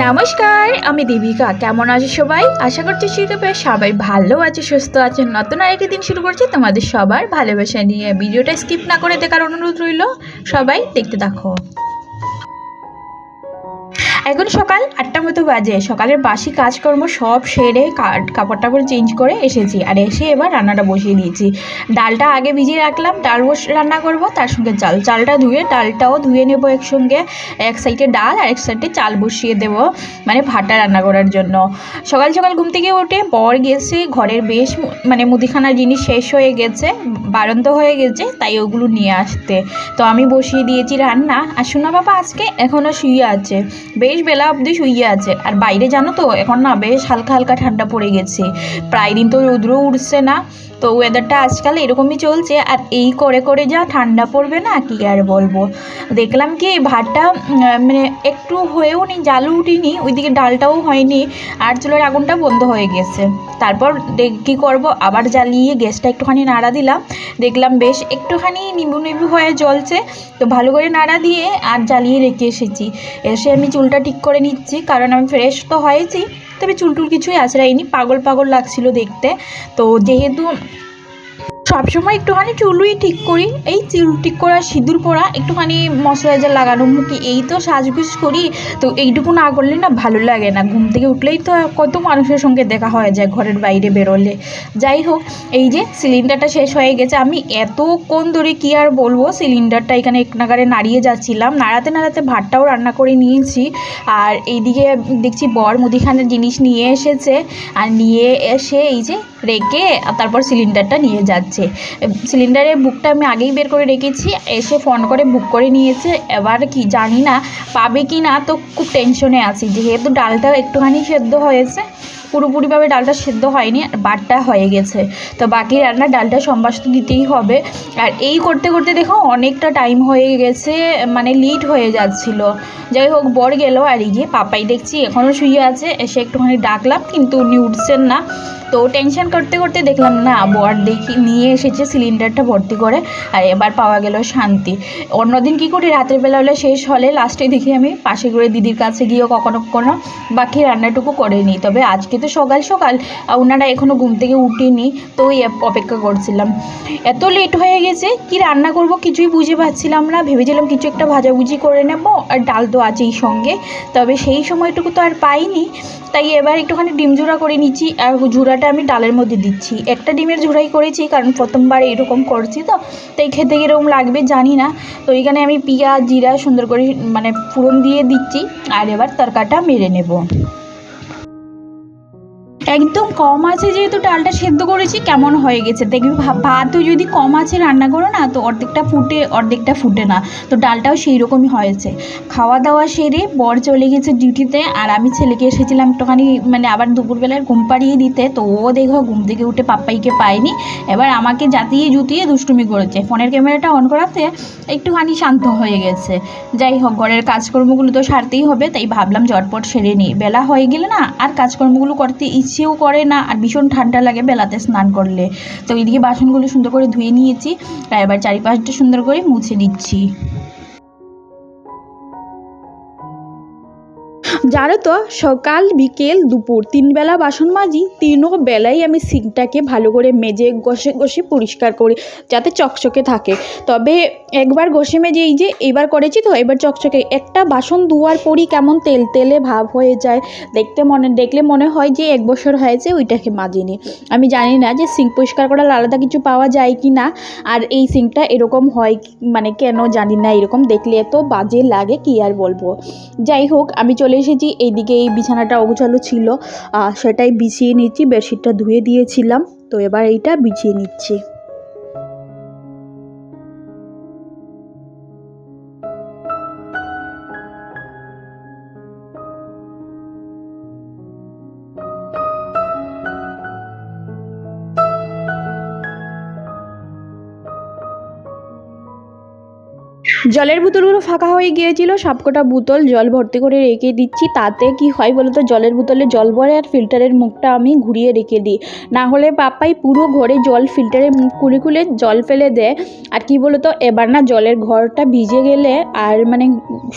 নমস্কার, আমি দেবিকা কেমন আছো সবাই? আশা করছি শিখবে সবাই ভালো আছে, সুস্থ আছে। নতুন আরেকটি দিন শুরু করছি তোমাদের সবার ভালোবাসা নিয়ে। ভিডিওটা স্কিপ না করে দেখার অনুরোধ রইল। সবাই দেখতে দেখো এখন সকাল আটটা মতো বাজে। সকালের বাসি কাজকর্ম সব সেরে কাপড় টাপড় চেঞ্জ করে এসেছি। আর এসে এবার রান্নাটা বসিয়ে দিয়েছি। ডালটা আগে ভিজিয়ে রাখলাম, ডাল বস রান্না করব, তার সঙ্গে চাল। চালটা ধুয়ে, ডালটাও ধুয়ে নেব একসঙ্গে। এক সাইডে ডাল আর এক সাইডে চাল বসিয়ে দেবো মানে ভাতটা রান্না করার জন্য। সকাল সকাল ঘুম থেকে উঠে বর গেছে, ঘরের বেশ মানে মুদিখানার জিনিস শেষ হয়ে গেছে, বারন্ত হয়ে গেছে, তাই ওগুলো নিয়ে আসতে। তো আমি বসিয়ে দিয়েছি রান্না। আর সোনা বাবা আজকে এখনও শুয়ে আছে। বেশ বেলা অবধি শুয়ে আছে। আর বাইরে জানো তো, এখন না বেশ হালকা হালকা ঠান্ডা পড়ে গেছে। প্রায় দিন তো রৌদ্র উঠছে না। তো ওয়েদারটা আজকাল এরকমই চলছে, আর এই করে করে যা ঠান্ডা পড়বে না, কি আর বলব? দেখলাম কি ভাতটা মানে একটু হয়েও নি, জালও উঠিনি, ওইদিকে ডালটাও হয়নি, আর চুলোর আগুনটা বন্ধ হয়ে গেছে। তারপর কী করব? আবার জ্বালিয়ে গ্যাসটা একটুখানি নাড়া দিলাম। দেখলাম বেশ একটুখানি নিবু নিবু হয়ে জ্বলছে, তো ভালো করে নাড়া দিয়ে আর জ্বালিয়ে রেখে এসেছি। এসে আমি চুলটা ঠিক করে নিচ্ছি, কারণ আমি ফ্রেশ তো হয়েছি তবে চুলটুল কিছুই আছড়াইনি পাগল পাগল লাগছিল দেখতে। তো যেহেতু সবসময় একটুখানি চুলুই ঠিক করি, এই চুল ঠিক করা সিঁদুর পরা, একটুখানি ময়শ্চারাইজার লাগানো মুখে এই তো সাজগুজ করি, তো এইটুকু না করলে না ভালো লাগে না। ঘুম থেকে উঠলেই তো কত মানুষের সঙ্গে দেখা হয়ে যায় ঘরের বাইরে বেরোলে। যাই হোক, এই যে সিলিন্ডারটা শেষ হয়ে গেছে, আমি এতক্ষণ ধরে কি আর বলব, সিলিন্ডারটা এখানে এক নাগারে নাড়িয়ে যাচ্ছিলাম, নাড়াতে নাড়াতে ভাতটাও রান্না করে নিয়েছি, আর এইদিকে দেখছি বর মুদিখানার জিনিস নিয়ে এসেছে, আর নিয়ে এসে এই যে রেখে তারপর সিলিন্ডারটা নিয়ে যাচ্ছে। সিলিন্ডারের বুকটা আমি আগেই বের করে রেখেছি, এসে ফোন করে বুক করে নিয়েছে। এবার কি জানি না, পাবে কি না, তো খুব টেনশনে আছি। যেহেতু ডালটা একটুখানি সেদ্ধ হয়েছে, পুরোপুরিভাবে ডালটা সেদ্ধ হয়নি, আর বাটটা হয়ে গেছে। তো বাকি রান্না ডালটা সম্বাস তো দিতেই হবে। আর এই করতে করতে দেখো অনেকটা টাইম হয়ে গেছে মানে লিট হয়ে যাচ্ছিল। যাই হোক, বর গেল আর এই যে পাপাই দেখছি এখনও শুয়ে আছে, এসে একটুখানি ডাকলাম, কিন্তু উনি উঠছেন না। তো টেনশন করতে করতে দেখলাম, না বর দেখি, নিয়ে এসেছে সিলিন্ডারটা ভর্তি করে আর এবার পাওয়া গেল শান্তি। অন্যদিন কী করি? রাতের বেলা হলে শেষ হলে লাস্টে দেখি আমি পাশে করে দিদির কাছে গিয়েও কখনো কখনো বাকি রান্নাটুকু করে নিই। তবে আজকে তো সকাল সকাল ওনারা এখনও ঘুম থেকে উঠিনি, তো ওই অপেক্ষা করছিলাম। এত লেট হয়ে গেছে, কি রান্না করব কিছুই বুঝে পাচ্ছিলাম না। ভেবেছিলাম কিছু একটা ভাজাভুজি করে নেব, আর ডাল তো আছেই সঙ্গে। তবে সেই সময়টুকু তো আর পাইনি, তাই এবার একটুখানি ডিম ঝুড়া করে নিচ্ছি, আর ঝুড়াটা আমি ডালের মধ্যে দিচ্ছি। একটা ডিমের ঝুড়াই করেছি, কারণ প্রথমবার এরকম করছি তো তাই খেতে কীরকম লাগবে জানি না। তো এখানে আমি পিঁয়াজ, জিরা সুন্দর করে মানে ফোড়ন দিয়ে দিচ্ছি, আর এবার তরকাটা মেরে নেব। একদম কম আছে যেহেতু ডালটা সেদ্ধ করেছি, কেমন হয়ে গেছে? দেখবি ভাতও যদি কম আছে রান্না করো না, তো অর্ধেকটা ফুটে অর্ধেকটা ফুটে না। তো ডালটাও সেই রকমই হয়েছে। খাওয়া দাওয়া সেরে বর চলে গেছে ডিউটিতে, আর আমি ছেলেকে এসেছিলাম একটুখানি মানে আবার দুপুরবেলায় ঘুম পাড়িয়ে দিতে, তো ও দেখো ঘুম থেকে উঠে পাপ্পাইকে পায়নি। এবার আমাকে জাতিয়ে জুতিয়ে দুষ্টুমি করেছে। ফোনের ক্যামেরাটা অন করাতে একটুখানি শান্ত হয়ে গেছে। যাই হোক, ঘরের কাজকর্মগুলো তো সারতেই হবে, তাই ভাবলাম ঝটপট সেরে নিই। বেলা হয়ে গেলে না, আর কাজকর্মগুলো করতে ইচ্ছেও করে না আর ভীষণ ঠান্ডা লাগে বেলাতে স্নান করলে। তো এদিকে বাসনগুলো সুন্দর করে ধুয়ে নিয়েছি এবার চারিপাশটা সুন্দর করে মুছে দিচ্ছি। জানো তো, সকাল, বিকেল, দুপুর তিন বেলা বাসন মাজি, তিনও বেলাই আমি সিঙ্কটাকে ভালো করে মেজে, ঘষে ঘষে পরিষ্কার করি, যাতে চকচকে থাকে। তবে একবার ঘষে মেজে, এই যে এবার করেছি তো, এবার চকচকে। একটা বাসন ধোয়ার পরই কেমন তেল তেলে ভাব হয়ে যায়। দেখতে মনে, দেখলে মনে হয় যে এক বছর হয়েছে ওইটাকে মাজিনি। আমি জানি না যে সিঙ্ক পরিষ্কার করার আলাদা কিছু পাওয়া যায় কি না, আর এই সিঙ্কটা এরকম হয় মানে কেন জানি না, এরকম দেখলে এত বাজে লাগে, কি আর বলব। যাই হোক, আমি চলে এসেছি, এইদিকে এই বিছানাটা অগোছালো ছিল সেটাই বিছিয়ে নিচ্ছি, বেডশিটটা ধুয়ে দিয়েছিলাম, তো এবার এইটা বিছিয়ে নিচ্ছি। জলের বোতলগুলো ফাঁকা হয়ে গিয়েছিল, সবকটা বোতল জল ভর্তি করে রেখে দিচ্ছি। তাতে কি হয় বলো তো জলের বোতলে জল ভরে আর ফিল্টারের মুখটা আমি ঘুরিয়ে রেখে দিই। না হলে পাপাই পুরো ঘরে জল ফিল্টারের মুখ খুলে খুলে জল ফেলে দেয়। আর কি বলো তো এবার না জলের ঘরটা ভিজে গেলে আর মানে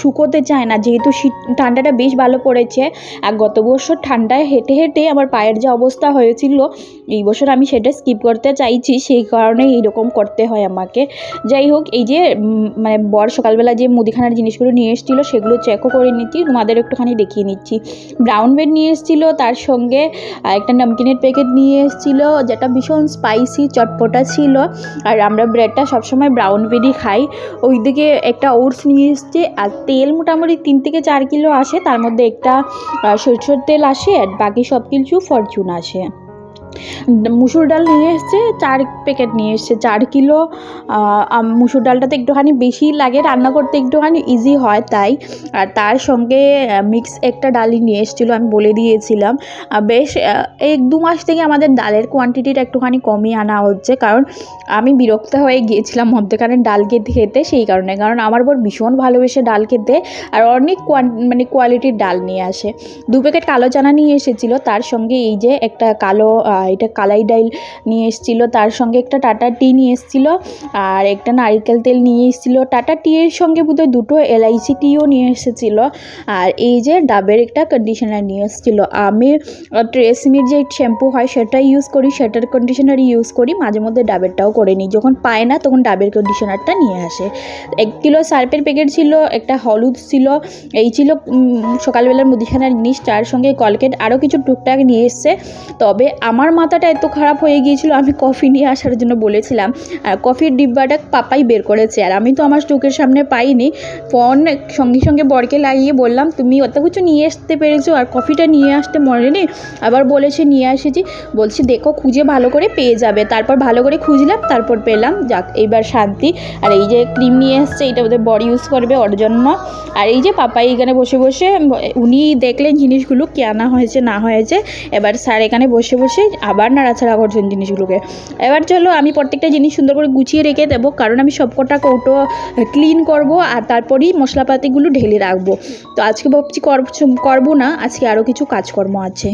শুকোতে চায় না। যেহেতু শীত, ঠান্ডাটা বেশ ভালো পড়েছে, আর গত বছর ঠান্ডায় হেঁটে হেঁটে আমার পায়ের যে অবস্থা হয়েছিল, এই বছর আমি সেটা স্কিপ করতে চাইছি। সেই কারণে এইরকম করতে হয় আমাকে। যাই হোক, এই যে মানে বর সকালবেলা যে মুদিখানার জিনিসগুলো নিয়ে এসেছিল, সেগুলো চেকও করে নিচ্ছি। তোমাদের একটুখানি দেখিয়ে নিচ্ছি। ব্রাউন ব্রেড নিয়ে এসেছিল, তার সঙ্গে একটা নামকিনের প্যাকেট নিয়ে এসেছিল, যেটা ভীষণ স্পাইসি চটপটা ছিল। আর আমরা ব্রেডটা সবসময় ব্রাউন ব্রেডই খাই। ওইদিকে একটা ওটস নিয়ে এসছে, আর তেল মোটামুটি তিন থেকে চার কিলো আসে। তার মধ্যে একটা সরষের তেল আসে, আর বাকি সব কিছু ফরচুন আসে। মুসুর ডাল নিয়ে এসছে, চার প্যাকেট নিয়ে এসছে, চার কিলো মুসুর ডালটাতে একটুখানি বেশি লাগে, রান্না করতে একটুখানি ইজি হয় তাই। আর তার সঙ্গে মিক্স একটা ডালই নিয়ে এসেছিল, আমি বলে দিয়েছিলাম। বেশ এক দু মাস থেকে আমাদের ডালের কোয়ান্টিটিটা একটুখানি কমিয়ে আনা হচ্ছে, কারণ আমি বিরক্ত হয়ে গিয়েছিলাম মধ্যেখানে ডাল খেতে খেতে সেই কারণে, কারণ আমার বর ভীষণ ভালোবেসে ডাল খেতে আর অনেক মানে কোয়ালিটির ডাল নিয়ে আসে। দু প্যাকেট কালো চানা নিয়ে এসেছিল, তার সঙ্গে এই যে একটা কালো এটা কালাই ডাইল নিয়ে এসেছিল, তার সঙ্গে একটা টাটা টি নিয়ে এসেছিল আর একটা নারিকেল তেল নিয়ে এসেছিল। টাটা টি এর সঙ্গে বোধহয় দুটো এলআইসি টিও নিয়ে এসেছিল আর এই যে ডাবের একটা কন্ডিশনার নিয়ে এসেছিল। আমি ট্রেসমির যে শ্যাম্পু হয় সেটা ইউজ করি, সেটার কন্ডিশনার ইউজ করি, মাঝে মধ্যে ডাবেরটাও করে নিই। যখন পায় না তখন ডাবের কন্ডিশনারটা নিয়ে আসে। এক কিলো সার্পের প্যাকেট ছিল, একটা হলুদ ছিল, এই ছিল সকালবেলার মুদিখানার জিনিস। তার সঙ্গে কলকেট আরও কিছু টুকটাক নিয়ে এসছে। তবে আমার মাথাটা এত খারাপ হয়ে গিয়েছিল, আমি কফি নিয়ে আসার জন্য বলেছিলাম। আর কফির ডিব্বাটা পাপাই বের করেছে, আর আমি তো আমার চোখের সামনে পাইনি। ফোন সঙ্গে সঙ্গে বরকে লাগিয়ে বললাম, তুমি অত কিছু নিয়ে আসতে পেরেছ, আর কফিটা নিয়ে আসতে মনে নেই? আবার বলেছে, নিয়ে এসেছি বলছি, দেখো, খুঁজে ভালো করে পেয়ে যাবে। তারপর ভালো করে খুঁজলাম, তারপর পেলাম। যাক, এইবার শান্তি। আর এই যে ক্রিম নিয়ে এসছে, এটা ওদের বডি ইউজ করবে ওর জন্য। আর এই যে পাপাই এখানে বসে বসে, উনি দেখলেন জিনিসগুলো কেনা হয়েছে, না হয়েছে। এবার স্যার এখানে বসে বসে আবার নাড়াচাড়া করছেন জিনিসগুলোকে। এবার চলো আমি প্রত্যেকটা জিনিস সুন্দর করে গুছিয়ে রেখে দেবো, কারণ আমি সবকটা কৌটো ক্লিন করব আর তারপরেই মশলাপাতিগুলো ঢেলে রাখব। তো আজকে ভাবছি করব না, আজকে আরও কিছু কাজকর্ম আছে।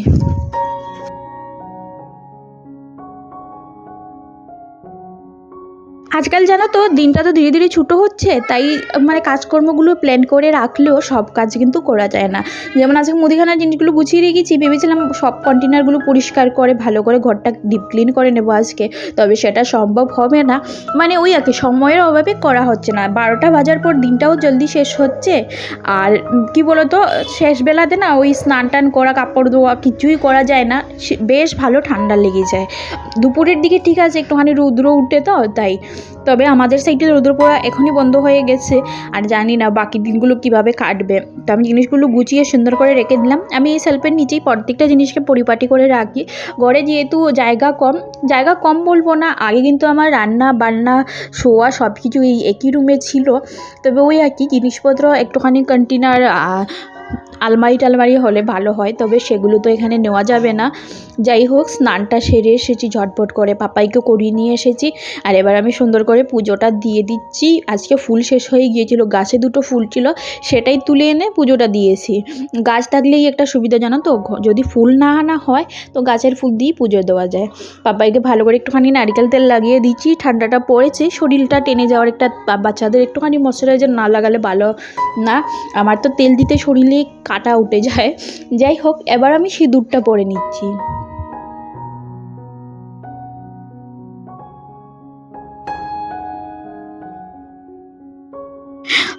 আজকাল জানো তো, দিনটা তো ধীরে ধীরে ছোটো হচ্ছে, তাই মানে কাজকর্মগুলো প্ল্যান করে রাখলেও সব কাজ কিন্তু করা যায় না। যেমন আজকে মুদিখানার জিনিসগুলো গুছিয়ে রেখেছি, ভেবেছিলাম সব কন্টেনারগুলো পরিষ্কার করে, ভালো করে ঘরটা ডিপ ক্লিন করে নেব আজকে, তবে সেটা সম্ভব হবে না। মানে ওই আর কি, সময়ের অভাবে করা হচ্ছে না। বারোটা বাজার পর দিনটাও জলদি শেষ হচ্ছে, আর কি বলতো, শেষ বেলাতে না ওই স্নান টান করা, কাপড় ধোয়া কিছুই করা যায় না বেশ ভালো ঠান্ডা লেগে যায়। দুপুরের দিকে ঠিক আছে, একটুখানি রৌদ্র উঠে তো, তাই তবে আমাদের সাইডে রৌদ্র পড়া এখনই বন্ধ হয়ে গেছে, আর জানি না বাকি দিনগুলো কীভাবে কাটবে। তো আমি জিনিসগুলো গুছিয়ে সুন্দর করে রেখে দিলাম। আমি এই সেলফের নিচেই প্রত্যেকটা জিনিসকে পরিপাটি করে রাখি। ঘরে যেহেতু জায়গা কম জায়গা কম বলব না, আগে কিন্তু আমার রান্না, বান্না, শোয়া সব কিছু এই একই রুমে ছিল। তবে ওই আর কি, জিনিসপত্র একটুখানি কন্টেনার আলমারি টালমারি হলে ভালো হয়, তবে সেগুলো তো এখানে নেওয়া যাবে না। যাই হোক, স্নানটা সেরে এসেছি, ঝটপট করে পাপাইকে করিয়ে নিয়ে এসেছি। আর এবার আমি সুন্দর করে পুজোটা দিয়ে দিচ্ছি। আজকে ফুল শেষ হয়ে গিয়েছিল, গাছে দুটো ফুল ছিল, সেটাই তুলে এনে পুজোটা দিয়েছি। গাছ থাকলেই একটা সুবিধা জানো তো যদি ফুল না আনা হয়, তো গাছের ফুল দিয়েই পুজো দেওয়া যায়। পাপাইকে ভালো করে একটুখানি নারকেল তেল লাগিয়ে দিচ্ছি, ঠান্ডাটা পড়েছে, শরীরটা টেনে যাওয়ার একটা বাচ্চাদের একটুখানি ময়শ্চারাইজার না লাগালে ভালো না। আমার তো তেল দিতে শরীরে কাটা উঠে যায়। যাই হোক এবার আমি সিঁদুরটা পরে নিচ্ছি।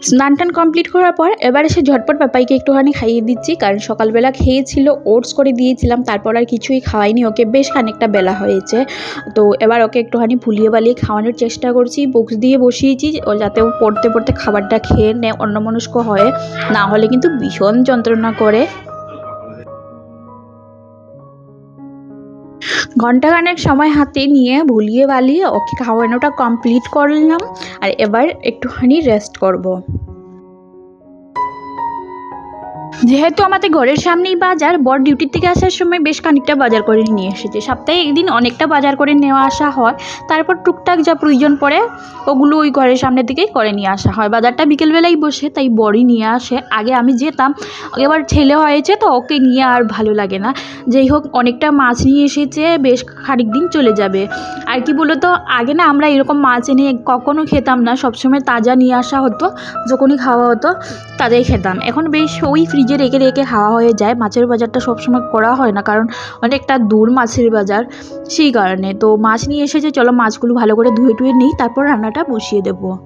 স্নান টান কমপ্লিট করার পর এবার এসে ঝটপট পাপাইকে একটুখানি খাইয়ে দিচ্ছি, কারণ সকালবেলা খেয়েছিল, ওটস করে দিয়েছিলাম, তারপর আর কিছুই খাওয়াইনি, ওকে বেশ খানিকটা বেলা হয়েছে। তো এবার ওকে একটুখানি ভুলিয়ে বালিয়ে খাওয়ানোর চেষ্টা করছি, বুকস দিয়ে বসিয়েছি, ও যাতে ও পড়তে পড়তে খাবারটা খেয়ে নেয়, অন্যমনস্ক হয়, না হলে কিন্তু ভীষণ যন্ত্রণা করে। ঘন্টাখানেক সময় হাতে নিয়ে ভুলিয়ে বালিয়ে ওকে খাওয়ানোটা কমপ্লিট করলাম আর এবার একটুখানি রেস্ট করব। যেহেতু আমাদের ঘরের সামনেই বাজার, বর ডিউটির থেকে আসার সময় বেশ খানিকটা বাজার করে নিয়ে এসেছে। সপ্তাহে একদিন অনেকটা বাজার করে নেওয়া আসা হয়। তারপর টুকটাক যা প্রয়োজন পড়ে, ওগুলো ওই ঘরের সামনে থেকেই করে নিয়ে আসা হয়। বাজারটা বিকেলবেলাই বসে, তাই বরই নিয়ে আসে। আগে আমি যেতাম, এবার ছেলে হয়েছে তো ওকে নিয়ে আর ভালো লাগে না। যেই হোক, অনেকটা মাছ নিয়ে এসেছে, বেশ খানিক দিন চলে যাবে। আর কি বলতো, আগে না আমরা এরকম মাছ এনে কখনো খেতাম না। সবসময় তাজা নিয়ে আসা হতো, যখনই খাওয়া হতো তাজাই খেতাম। এখন বেশ ওই ফ্রিজে রেখে রেখে হাওয়া হয়ে যায়, মাছের বাজারটা সবসময় করা হয় না, কারণ অনেকটা দূর মাছের বাজার। সেই কারণে তো মাছ নিয়ে এসেছে, চলো মাছগুলো ভালো করে ধুয়ে টুয়ে নিই, তারপর রান্নাটা বসিয়ে দেবো।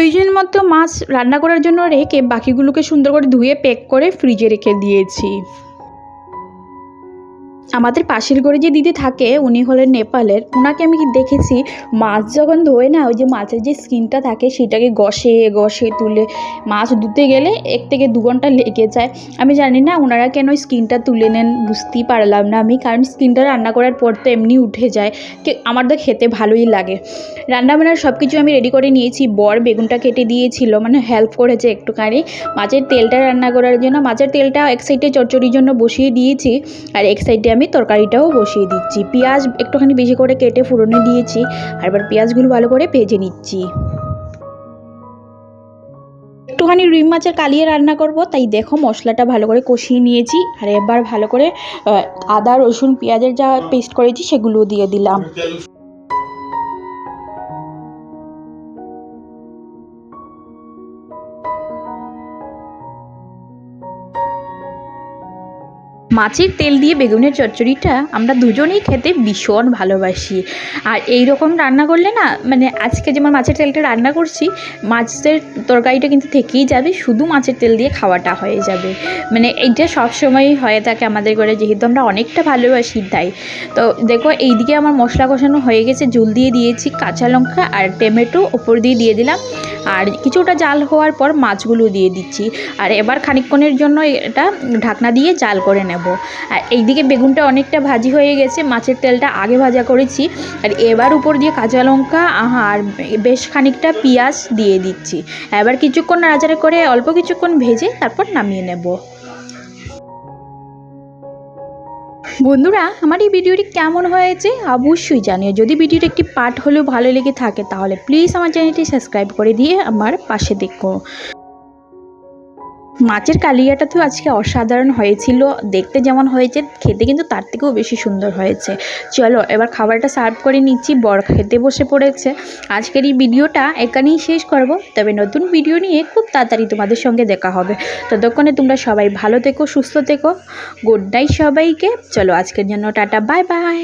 প্রয়োজন মতো মাছ রান্না করার জন্য রেখে বাকিগুলোকে সুন্দর করে ধুয়ে প্যাক করে ফ্রিজে রেখে দিয়েছি। আমাদের পাশের ঘরে যে দিদি থাকে, উনি হলেন নেপালের। ওনাকে আমি দেখেছি, মাছ যখন ধোয় না, ওই যে মাছের যে স্কিনটা থাকে, সেটাকে গসে গসে তুলে, মাছ ধুতে গেলে এক থেকে দু ঘণ্টা লেগে যায়। আমি জানি না ওনারা কেন স্কিনটা তুলে নেন, বুঝতেই পারলাম না আমি, কারণ স্কিনটা রান্না করার পর তো এমনি উঠে যায়। আমার তো খেতে ভালোই লাগে। রান্না বান্নার সব কিছু আমি রেডি করে নিয়েছি, বর বেগুনটা কেটে দিয়েছিল মানে হেল্প করেছে একটুখানি। মাছের তেলটা রান্না করার জন্য, মাছের তেলটা এক সাইডে চচ্চড়ির জন্য বসিয়ে দিয়েছি, আর এক সাইডে আমি তরকারিটাও বসিয়ে দিচ্ছি। পেঁয়াজ একটুখানি বেশি করে কেটে ফোড়নে দিয়েছি আর এবার পেঁয়াজগুলো ভালো করে ভেজে নিচ্ছি। একটুখানি রুই মাছের কালিয়ে রান্না করব, তাই দেখো মশলাটা ভালো করে কষিয়ে নিয়েছি। আর এবার ভালো করে আদা, রসুন, পেঁয়াজের যা পেস্ট করেছি সেগুলো দিয়ে দিলাম। মাছের তেল দিয়ে বেগুনের চচ্চড়িটা আমরা দুজনেই খেতে ভীষণ ভালোবাসি। আর এই রকম রান্না করলে না মানে আজকে যেমন মাছের তেলটা রান্না করছি, মাছের তরকারিটা কিন্তু থেকেই যাবে, শুধু মাছের তেল দিয়ে খাওয়াটা হয়ে যাবে। মানে এইটা সবসময়ই হয়ে থাকে আমাদের ঘরে, যেহেতু আমরা অনেকটা ভালোবাসি তাই। তো দেখো, এইদিকে আমার মশলা কষানো হয়ে গেছে, জল দিয়ে দিয়েছি কাঁচা লঙ্কা আর টমেটো ওপর দিয়ে দিয়ে দিলাম। আর কিছুটা জাল হওয়ার পর মাছগুলো দিয়ে দিচ্ছি। আর এবার খানিকক্ষণের জন্য এটা ঢাকনা দিয়ে জাল করে নেব। আর এইদিকে বেগুনটা অনেকটা ভাজি হয়ে গেছে, মাছের তেলটা আগে ভাজা করেছি। আর এবার উপর দিয়ে কাঁচা লঙ্কা আর বেশ খানিকটা পেঁয়াজ দিয়ে দিচ্ছি। এবার কিছুক্ষণ নাড়াচাড়া করে অল্প কিছুক্ষণ ভেজে তারপর নামিয়ে নেব। বন্ধুরা, আমার এই ভিডিওটি কেমন হয়েছে অবশ্যই জানিও। যদি ভিডিওটি একটি পার্ট হলেও ভালো লেগে থাকে, তাহলে প্লিজ আমার চ্যানেলটি সাবস্ক্রাইব করে দিয়ে আমার পাশে দেখো। মাছের কালিয়াটা তো আজকে অসাধারণ হয়েছিল। দেখতে যেমন হয়েছে, খেতে কিন্তু তার থেকেও বেশি সুন্দর হয়েছে। চলো, এবার খাবারটা সার্ভ করে নিচ্ছি। বর খেতে বসে পড়েছে। আজকের এই ভিডিওটা এখানেই শেষ করব। তবে নতুন ভিডিও নিয়ে খুব তাড়াতাড়ি তোমাদের সঙ্গে দেখা হবে। ততক্ষণে তোমরা সবাই ভালো থেকো, সুস্থ থেকো। গুড নাইট সবাইকে। চলো, আজকের জন্য টাটা বাই বাই